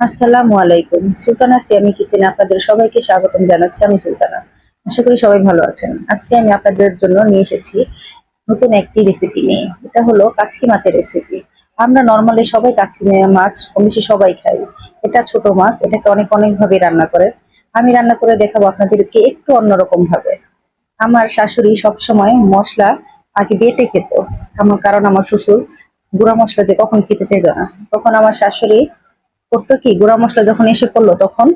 আসসালামু আলাইকুম। সুলতানা সিয়ামি কিচেনে আপনাদের সবাইকে স্বাগতম জানাচ্ছি আমি সুলতানা। আশা করি সবাই ভালো আছেন। আজকে আমি আপনাদের জন্য নিয়ে এসেছি নতুন একটি রেসিপি নিয়ে। এটা হলো কাচকি মাছের রেসিপি আমরা নর্মালি সবাই কাচকি মাছ, কম সবাই খাই। এটা ছোট মাছ, এটাকে অনেক অনেক ভাবে রান্না করে। আমি রান্না করে দেখাবো আপনাদেরকে একটু অন্যরকম ভাবে। আমার শাশুড়ি সবসময় মশলা আগে বেটে খেত। আমার কারণ আমার শ্বশুর গুঁড়া মশলা দিয়ে কখন খেতে চাইতো না। তখন আমার শাশুড়ি করতো কি? গুঁড়া মশলা যখন এসে পড়ল তখন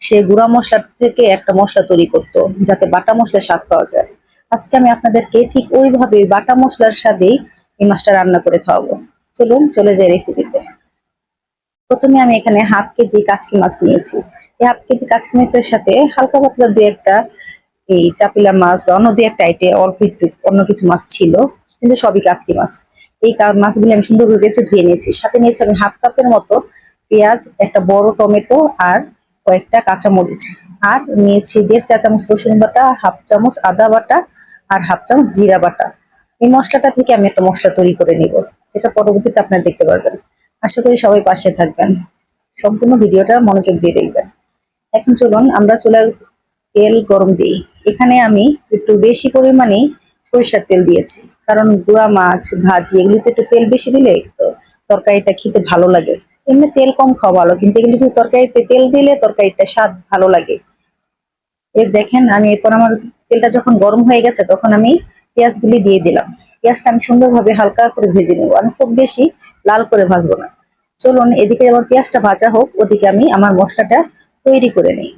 সে গুঁড়া মশলা থেকে একটা মশলা তৈরি করতো, যাতে বাটা মশলার স্বাদ পাওয়া যায়। আজকে আমি আপনাদেরকে ঠিক ওইভাবে বাটা মশলার স্বাদেই এই মাছটা রান্না করে খাওয়াবো। চলুন, চলে যাই রেসিপিতে প্রথমে আমি এখানে হাফ কেজি কাচকি মাছ নিয়েছি। এই হাফ কেজি কাচকি মাছের সাথে হালকা পাতলা দু একটা এই চাপিলা মাছ বা অন্য দু একটা আইটে অল্প একটু অন্য কিছু মাছ ছিল, কিন্তু সবই কাচকি মাছ। এই মাছগুলো আমি সুন্দর করে বেছে ধুয়ে নিয়েছি। সাথে নিয়েছি আমি হাফ কাপের মতো পেঁয়াজ, একটা বড় টমেটো আর কয়েকটা কাঁচামরিচ। আর নিয়েছি দেড় চা চামচ রসুন বাটা, হাফ চামচ আদা বাটা আর হাফ চামচ জিরা বাটা। এই মশলাটা থেকে আমি একটা মশলা তৈরি করে নিব, যেটা পরবর্তীতে আপনারা দেখতে পারবেন। আশা করি সবাই পাশে থাকবেন। সম্পূর্ণ ভিডিওটা মনোযোগ দিয়ে দেখবেন। এখন চলুন আমরা চুলা তেল গরম দিই। এখানে আমি একটু বেশি পরিমাণে সরিষার তেল দিয়েছি। কারণ গুঁড়া মাছ, ভাজি, এগুলিতে একটু তেল বেশি দিলে তো তরকারিটা খেতে ভালো লাগে। এমনি তেল কম খাওয়া ভালো, কিন্তু এগুলো যদি তরকারিতে তেল দিলে তরকারিটা স্বাদ ভালো লাগে। এর দেখেন, আমি এরপর আমার তেলটা যখন গরম হয়ে গেছে, তখন আমি পেঁয়াজগুলি দিয়ে দিলাম। পেঁয়াজটা আমি সুন্দরভাবে হালকা করে ভেজে নেব। আমি খুব বেশি লাল করে ভাজবো না। চলুন, এদিকে আমার পেঁয়াজটা ভাজা হোক, ওদিকে আমি আমার মশলাটা তৈরি করে নিই।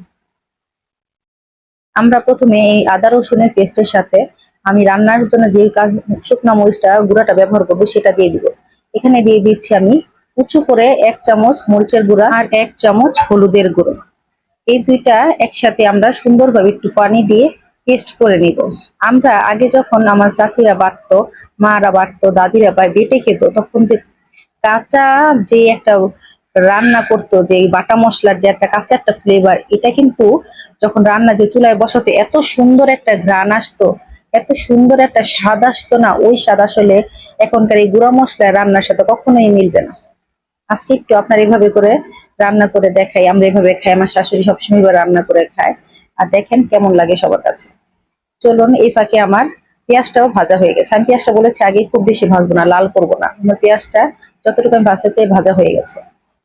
আমরা প্রথমে এই আদা রসুনের পেস্টের সাথে আমি রান্নার জন্য যে শুকনা মরিচটা, গুঁড়াটা ব্যবহার করব, সেটা দিয়ে দিব। এখানে দিয়ে দিচ্ছি আমি উঁচু করে এক চামচ মরিচের গুঁড়া আর এক চামচ হলুদের গুঁড়ো। এই দুইটা একসাথে আমরা সুন্দরভাবে একটু পানি দিয়ে পেস্ট করে নিব। আমরা আগে যখন আমার চাচিরা বাটতো মারা বাটতো দাদিরা বা বেটে খেত, তখন যে কাঁচা যে একটা রান্না করতো, যে বাটা মশলার যে একটা কাঁচা একটা ফ্লেভার এটা কিন্তু যখন রান্না দিয়ে চুলায় বসাতো, এত সুন্দর একটা ঘ্রাণ আসতো, এত সুন্দর একটা স্বাদ আসতো না, ওই স্বাদ আসলে এখনকার এই গুঁড়া মশলা রান্নার সাথে কখনোই মিলবে না। আজকে একটু আপনার এভাবে করে রান্না করে দেখাই, আমরা এভাবে খাই, আমার শাশুড়ি সবসময় রান্না করে খায়। আর দেখেন কেমন লাগে সবার কাছে। চলুন, এই ফাঁকে আমার পেঁয়াজটাও ভাজা হয়ে গেছে। আমি পেঁয়াজটা বলেছি আগে খুব বেশি ভাজবো না, লাল করব না। আমার পেঁয়াজটা যতটুকু আমি ভাজতে চাই ভাজা হয়ে গেছে।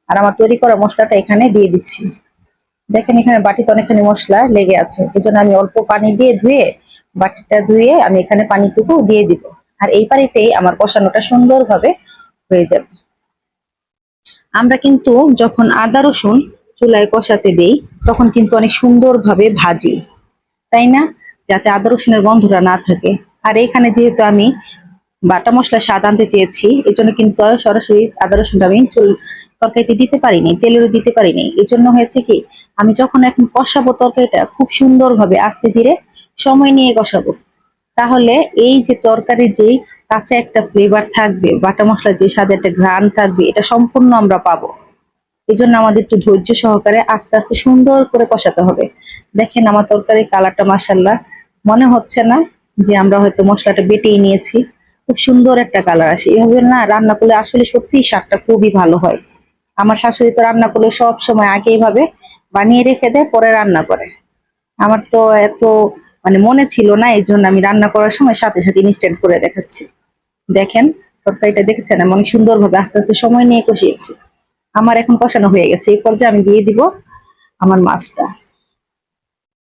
আর আমার তৈরি করা মশলাটা এখানে দিয়ে দিচ্ছি। দেখেন এখানে বাটিতে অনেকখানি মশলা লেগে আছে। এই আমি অল্প পানি দিয়ে ধুয়ে বাটিটা ধুয়ে আমি এখানে পানিটুকু দিয়ে দিব। আর এই পানিতেই আমার কষানোটা সুন্দরভাবে হয়ে যাবে। আমরা কিন্তু যখন আদা, রসুন চুলায় কষাতে দেই, তখন কিন্তু অনেক সুন্দরভাবে ভাজি, তাই না? যাতে আদা, রসুনের গন্ধটা না থাকে। আর এখানে যেহেতু আমি বাটা মশলা স্বাদ আনতে চেয়েছি এই জন্য কিন্তু সরাসরি আদা, রসুনটা আমি চুল তরকারিতে দিতে পারিনি, তেলেরও দিতে পারিনি। এই জন্য হয়েছে কি, আমি যখন এখন কষাবো তরকারিটা খুব সুন্দরভাবে আস্তে ধীরে সময় নিয়ে কষাবো। তাহলে এই যে তরকারি যে কাঁচা একটা ফ্লেভার থাকবে, বাটা মশলার যে স্বাদে একটা ঘ্রাণ থাকবে, এটা সম্পূর্ণ আমরা পাবো। এই জন্য আমাদের একটু ধৈর্য সহকারে আস্তে আস্তে সুন্দর করে কষাতে হবে। দেখেন আমার তরকারির কালারটা মাসাল্লাহ মনে হচ্ছে না যে আমরা হয়তো মশলাটা বেটেই নিয়েছি। খুব সুন্দর একটা কালার আসে। এভাবে না রান্না করলে আসলে সত্যি স্বাদটা খুবই ভালো হয়। আমার শাশুড়ি তো রান্না করলে সব সময় আগে এইভাবে বানিয়ে রেখে দেয়, পরে রান্না করে। আমার তো এত মানে মনে ছিল না, এই জন্য আমি রান্না করার সময় সাথে সাথে ইনস্ট্যান্ট করে দেখাচ্ছি। দেখেন, তরকারিটা দেখেছেন? আমি অনেক সুন্দরভাবে আস্তে আস্তে সময় নিয়ে কষিয়েছি। আমার এখন কষানো হয়ে গেছে। এই পর্যায়ে আমি দিয়ে দিব আমার মাছটা।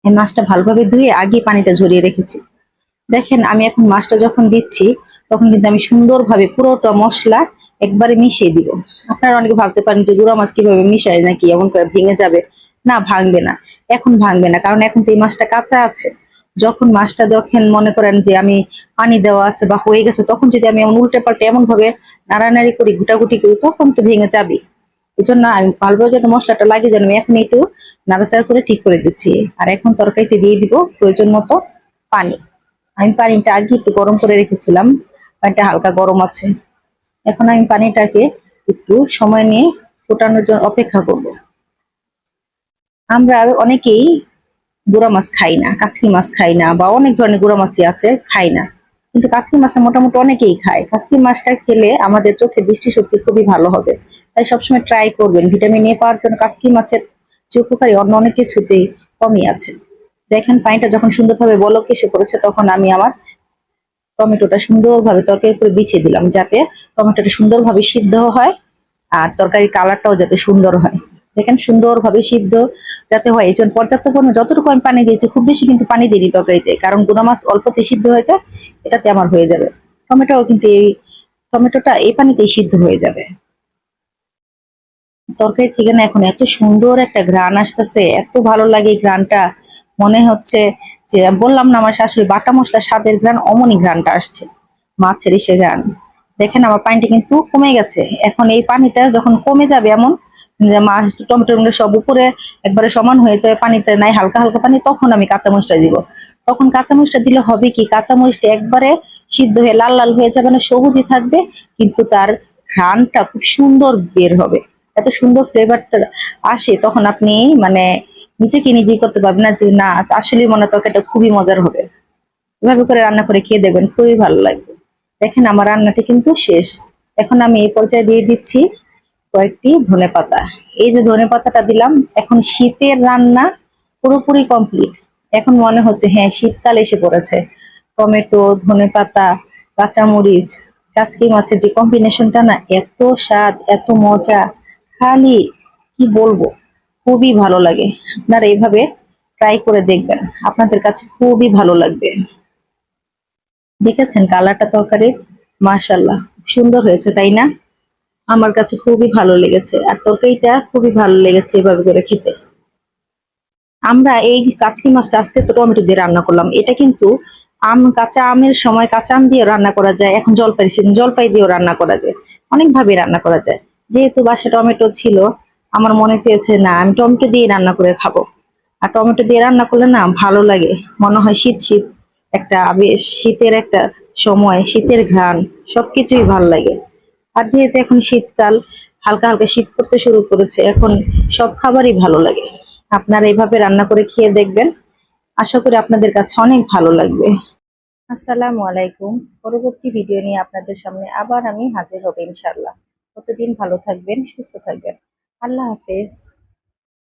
এই মাছটা ভালোভাবে ধুয়ে আগে পানিটা ঝরিয়ে রেখেছি। দেখেন, আমি এখন মাছটা যখন দিচ্ছি, তখন কিন্তু আমি সুন্দরভাবে পুরোটা মশলা একবারে মিশিয়ে দিব। আপনারা অনেকে ভাবতে পারেন যে গুঁড়া মাছ কীভাবে মিশায় নাকি এমন করে ভেঙে যাবে। না, ভাঙবে না। এখন ভাঙবে না, কারণ এখন তো এই মাছটা কাঁচা আছে। যখন মাছটা দেখেন, মনে করেন যে আমি পানি দেওয়া আছে বা হয়ে গেছে, তখন যদি আমি এমন উল্টে পাল্টে এমন ভাবে নাড়ানাড়ি করি, ঘুটাঘুটি করি, তখন তো ভেঙে যাবে এই জন্য আমি ভালোভাবে যাতে মশলাটা লাগে যেন আমি এখন একটু নাড়াচাড়া করে ঠিক করে দিচ্ছি। আর এখন তরকারিতে দিয়ে দিব প্রয়োজন মতো পানি। আমি পানিটা আগে একটু গরম করে রেখেছিলাম, পানিটা হালকা গরম আছে। এখন আমি পানিটাকে একটু সময় নিয়ে ফোটানোর জন্য অপেক্ষা করব। আমরা অনেকেই গুঁড়া মাছ খাই না, কাচকি মাছ খাই না বা অনেক ধরনের গুঁড়া মাছই আছে, খাই না। কিন্তু কাচকি মাছটা মোটামুটি অনেকেই খায়। কাচকি মাছটা খেলে আমাদের চোখের দৃষ্টিশক্তি খুবই ভালো হবে। তাই সবসময় ট্রাই করবেন। ভিটামিন এ পাওয়ার জন্য কাচকি মাছের যে উপকারী অন্য অনেক কিছুতেই কমই আছে। দেখেন পানিটা যখন সুন্দরভাবে বলক এসে পড়েছে, তখন আমি আমার টমেটোটা সুন্দরভাবে তরকারির উপরে বিছিয়ে দিলাম, যাতে টমেটোটা সুন্দরভাবে সিদ্ধ হয় আর তরকারির কালারটাও যাতে সুন্দর হয়। দেখেন সুন্দরভাবে সিদ্ধ যাতে হয়। এই জন্য পর্যাপ্ত পরিমাণে যতটুকু আমি পানি দিয়েছি, খুব বেশি কিন্তু পানি দিইনি তরকারিতে, কারণ গুনা মাছ অল্পতে সিদ্ধ হয়ে যায় এটাতে আমার হয়ে যাবে। টমেটোও কিন্তু এই টমেটোটা এই পানিতেই সিদ্ধ হয়ে যাবে। তরকারি থেকে না এখন এত সুন্দর একটা ঘ্রাণ আসতেছে, এত ভালো লাগে এই ঘ্রাণটা। মনে হচ্ছে যে বললাম না আমার শাশুড়ি, বাটা মশলা স্বাদের ঘ্রাণ, অমনি ঘ্রাণটা আসছে, মাছের এসে ঘ্রাণ। দেখেন আমার পানিটা কিন্তু কমে গেছে। এখন এই পানিটা যখন কমে যাবে এমন মাছ টমেটো সব উপরে একবারে সমান হয়ে যাবে পানিটা নাই, হালকা হালকা পানি, তখন আমি কাঁচামরিচটা দিব। তখন কাঁচামরিচটা দিলে হবে কি, কাঁচামরিচটা একবারে সিদ্ধ হয়ে লাল লাল হয়ে যাবে না, সবুজই থাকবে, কিন্তু তার ঘ্রাণটা খুব সুন্দর বের হবে। এত সুন্দর ফ্লেভারটা আসে, তখন আপনি মানে নিজেকে নিজেই করতে পারবেন না যে, না আসলে মনে তরকারিটা খুবই মজার হবে। এভাবে করে রান্না করে খেয়ে দেখবেন, খুবই ভালো লাগবে। দেখেন আমার রান্নাটা কিন্তু শেষ। এখন আমি এই পর্যায়ে দিয়ে দিচ্ছি। কয়েকটি ধনে পাতা। এই যে ধনে পাতাটা দিলাম, এখন শীতের রান্না পুরোপুরি কমপ্লিট এখন মনে হচ্ছে হ্যাঁ শীতকাল এসে পড়েছে। টমেটো, ধনে পাতা, কাঁচামরিচ, কাচকি মাছের যে কম্বিনেশনটা না, এত স্বাদ, এত মজা। খালি কি বলব, খুবই ভালো লাগে। আপনারা এইভাবে ট্রাই করে দেখবেন। আপনাদের কাছে খুবই ভালো লাগবে। দেখেছেন কালারটা তরকারির? মাশাল্লাহ সুন্দর হয়েছে, তাই না? আমার কাছে খুবই ভালো লেগেছে আর তরকারিটা খুবই ভালো লেগেছে এভাবে করে খেতে। আমরা এই কাচকি মাছটা আজকে তো টমেটো দিয়ে রান্না করলাম। এটা কিন্তু আম, কাঁচা আমের সময় কাঁচা আম দিয়ে রান্না করা যায়, এখন জলপাই সিজন, জলপাই দিয়েও রান্না করা যায়। অনেকভাবে রান্না করা যায়। যেহেতু বাসা টমেটো ছিল, আমার মনে চেয়েছে না, আমি টমেটো দিয়ে রান্না করে খাব। আর টমেটো দিয়ে রান্না করলে না ভালো লাগে, মনে হয় শীত শীত একটা শীতের একটা সময়, শীতের ঘ্রাণ, সবকিছুই ভালো লাগে। আর যেহেতু এখন শীতকাল, হালকা হালকা শীত পড়তে শুরু করেছে, এখন সব খাবারই ভালো লাগে। আপনারা এইভাবে রান্না করে খেয়ে দেখবেন। আশা করি আপনাদের কাছে অনেক ভালো লাগবে। আসসালামু আলাইকুম। পরবর্তী ভিডিও নিয়ে আপনাদের সামনে আবার আমি হাজির হব ইনশাল্লাহ প্রতিদিন ভালো থাকবেন, সুস্থ থাকবেন। আল্লাহ হাফেজ।